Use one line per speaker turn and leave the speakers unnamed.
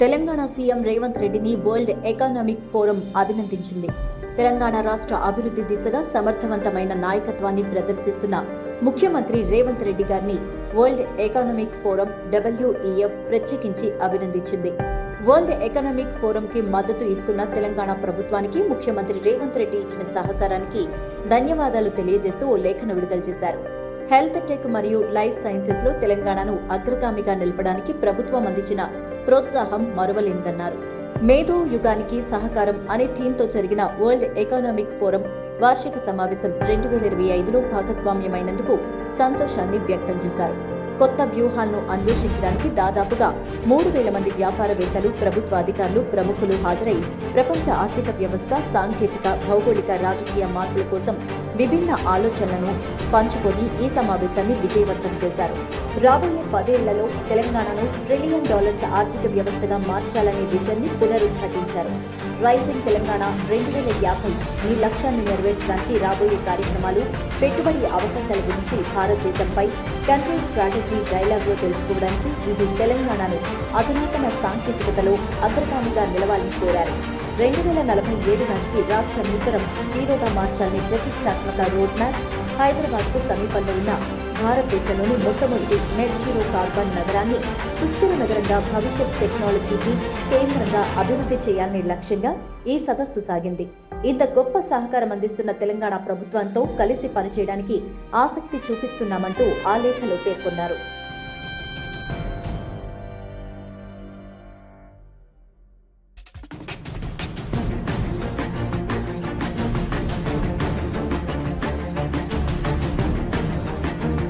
Telangana CM Revanth రెడ్డిని world economic forum అభినందించింది. తెలంగాణ రాష్ట్ర అభివృద్ధి దిశగా సమర్థవంతమైన నాయకత్వాన్ని ప్రదర్శిస్తున్న ముఖ్యమంత్రి రేవంత్ రెడ్డి గారిని వరల్డ్ ఎకనామిక్ ఫోరం డబ్ల్యూఈఎఫ్ ప్రత్యేకించి అభినందించింది. వరల్డ్ ఎకనామిక్ ఫోరం కి మద్దతు ఇస్తున్న తెలంగాణ ప్రభుత్వానికి ముఖ్యమంత్రి రేవంత్ రెడ్డి ఇచ్చిన సహకారానికి ధన్యవాదాలు తెలియజేస్తూ ఓ లేఖను విడుదల చేశారు. హెల్త్ టెక్ మరియు లైఫ్ సైన్సెస్లో తెలంగాణను అగ్రగామిగా నిలపడానికి ప్రభుత్వం అందించిన ప్రోత్సాహం మరువలేనిదన్నారు మేధో యుగానికి సహకారం అనే థీమ్తో జరిగిన వరల్డ్ ఎకనామిక్ ఫోరం వార్షిక సమావేశం రెండు వేల ఇరవై ఐదులో భాగస్వామ్యమైనందుకు సంతోషాన్ని వ్యక్తం చేశారు. కొత్త వ్యూహాలను అన్వేషించడానికి దాదాపుగా మూడు వేల మంది వ్యాపారవేత్తలు ప్రభుత్వ అధికారులు ప్రముఖులు హాజరై ప్రపంచ ఆర్థిక వ్యవస్థ సాంకేతిక భౌగోళిక రాజకీయ మార్పుల కోసం విభిన్న ఆలోచనలను పంచుకొని ఈ సమావేశాన్ని విజయవంతం చేశారు. రాబోయే పదేళ్ళలో తెలంగాణను ట్రిలియన్ డాలర్స్ ఆర్థిక వ్యవస్థగా మార్చాలనే విషయాన్ని పునరుద్ఘాటించారు. రైజింగ్ తెలంగాణ రెండు వేల యాభై ఈ లక్ష్యాన్ని నెరవేర్చడానికి రాబోయే కార్యక్రమాలు పెట్టుబడి అవకాశాల గురించి భారతదేశంపై కంట్రీ స్ట్రాటజీ డైలాగ్లో తెలుసుకోవడానికి ఇది తెలంగాణను అధునాతన సాంకేతికతలో అగ్రగామిగా నిలవాలని కోరారు. రెండు వేల నలభై ఏడు నాటికి రాష్ట్ర నికరం జీరోగా మార్చాలని ప్రతిష్టాత్మక రోడ్ మ్యాప్ హైదరాబాద్కు సమీపంలో ఉన్న భారతదేశంలోని మొట్టమొదటి నెట్ జీరో కార్బన్ నగరాన్ని సుస్థిర నగరంగా భవిష్యత్ టెక్నాలజీకి కేంద్రంగా అభివృద్ధి చేయాలనే లక్ష్యంగా ఈ సదస్సు సాగింది ఇంత గొప్ప సహకారం అందిస్తున్న తెలంగాణ ప్రభుత్వంతో కలిసి పనిచేయడానికి ఆసక్తి చూపిస్తున్నామంటూ ఆ లేఖలో పేర్కొన్నారు.